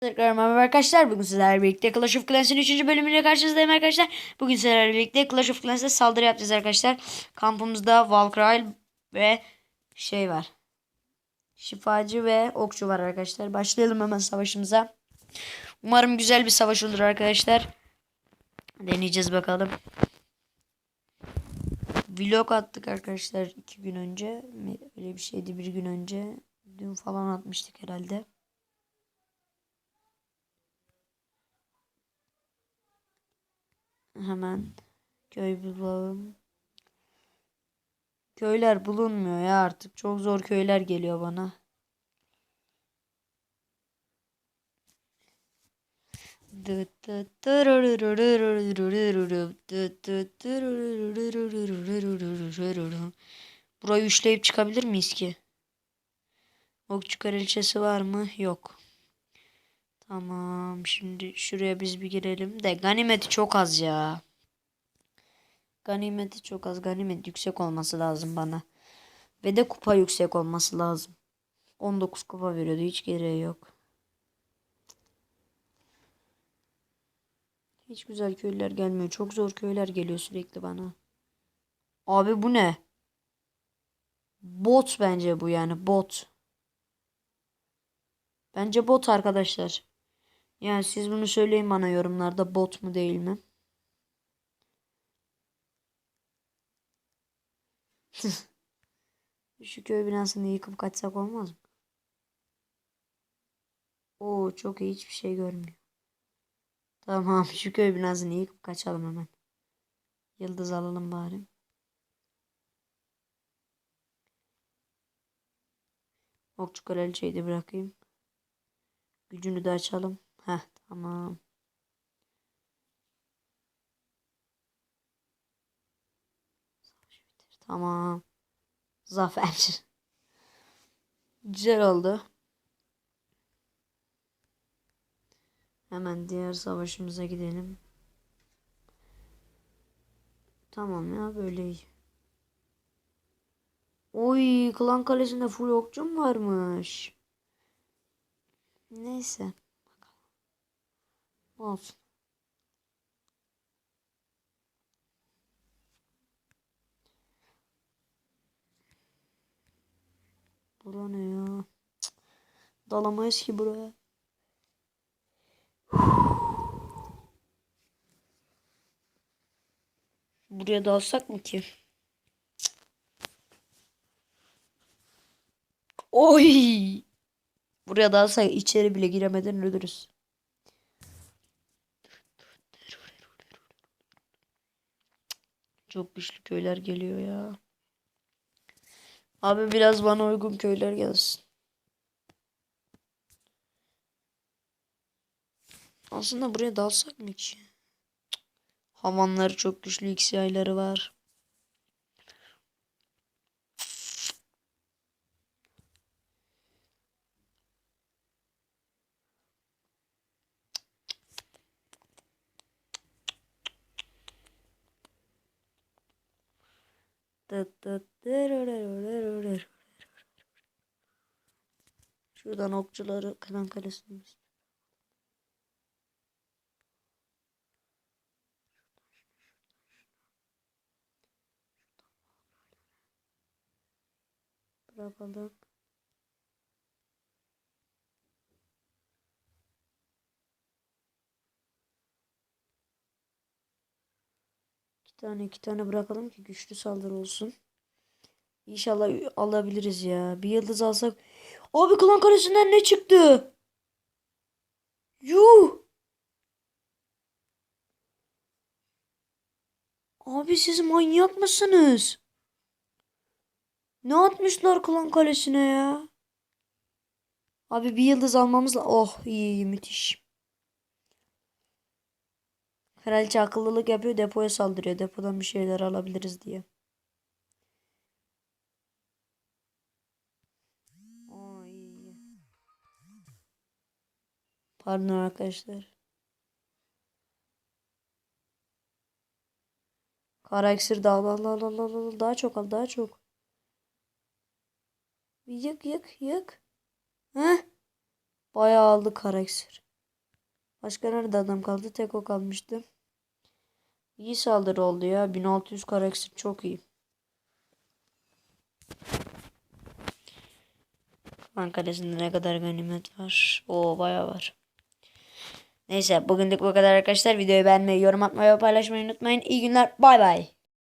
Tekrar merhaba arkadaşlar. Bugün sizlerle birlikte Clash of Clans'ın 3. bölümüyle karşınızdayım arkadaşlar. Bugün sizlerle birlikte Clash of Clans'ta saldırı yapacağız arkadaşlar. Kampımızda Valkyrie ve şey var. Şifacı ve okçu var arkadaşlar. Başlayalım hemen savaşımıza. Umarım güzel bir savaş olur arkadaşlar. Deneyeceğiz bakalım. Vlog attık arkadaşlar iki gün önce. Öyle bir şeydi bir gün önce. Dün falan atmıştık herhalde. Hemen köy bulalım. Köyler bulunmuyor ya artık. Çok zor köyler geliyor bana. Burayı üçleyip çıkabilir miyiz ki? Okçu kraliçesi var mı? Yok. Tamam. Şimdi şuraya biz bir girelim de ganimeti çok az ya. Ganimeti çok az. Ganimet yüksek olması lazım bana. Ve de kupa yüksek olması lazım. 19 kupa veriyordu. Hiç gereği yok. Hiç güzel köyler gelmiyor. Çok zor köyler geliyor sürekli bana. Abi bu ne? Bot bence bu yani bot. Bence bot arkadaşlar. Yani siz bunu söyleyin bana yorumlarda bot mu değil mi? Şu köy binasını yıkıp kaçsak olmaz mı? Oo çok iyi hiçbir şey görmüyor. Tamam şu köy binasını yıkıp kaçalım hemen. Yıldız alalım bari. Okçu kraliçeyi de bırakayım. Gücünü de açalım. Heh tamam. Tamam. Zafer. Güzel oldu. Hemen diğer savaşımıza gidelim. Tamam ya böyle iyi. Oy klan kalesinde full okçum varmış. Neyse. Olsun. Bura ne ya? Cık. Dalamayız ki buraya. Buraya dalsak mı ki? Oy! Buraya dalsak içeri bile giremeden ölürüz. Çok güçlü köyler geliyor ya. Abi biraz bana uygun köyler gelsin. Aslında buraya dalsak mı ki? Havanları çok güçlü X yayları var. Şuradan okçuları Kıran Kalesi'ne Bırakalım. Tane iki tane bırakalım ki güçlü saldırı olsun. İnşallah alabiliriz ya. Bir yıldız alsak. Abi klan kalesinden ne çıktı? Yuh. Abi siz manyak mısınız? Ne atmışlar klan kalesine ya? Abi bir yıldız almamız la. Oh iyi iyi müthiş. Kraliçe akıllılık yapıyor depoya saldırıyor. Depodan bir şeyler alabiliriz diye. İyi. Pardon arkadaşlar. Kara iksir daha al al al al al daha çok al daha çok. Yık yık yık. Heh. Bayağı aldı kara iksir. Başka nerede adam kaldı? Tek o kalmıştı. İyi saldırı oldu ya. 1600 karakter çok iyi. Klan kalesinde ne kadar ganimet var? Oo bayağı var. Neyse bugünlük bu kadar arkadaşlar. Videoyu beğenmeyi, yorum atmayı ve paylaşmayı unutmayın. İyi günler. Bay bay.